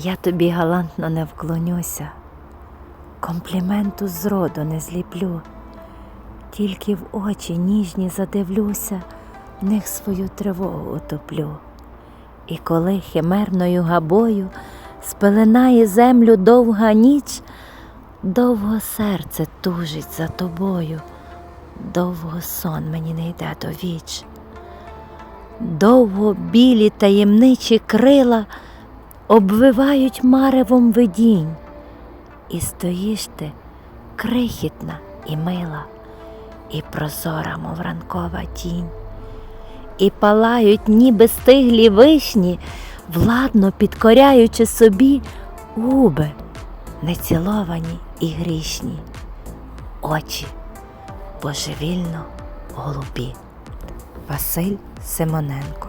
Я тобі галантно не вклонюся, компліменту зроду не зліплю, тільки в очі ніжні задивлюся, в них свою тривогу утоплю. І коли химерною габою спеленає землю довга ніч, довго серце тужить за тобою, довго сон мені не йде до віч. Довго білі таємничі крила обвивають маревом видінь, і стоїш ти крихітна і мила, і прозора, мов ранкова тінь, і палають, ніби стиглі вишні, владно підкоряючи собі губи, неціловані і грішні, очі божевільно голубі. Василь Симоненко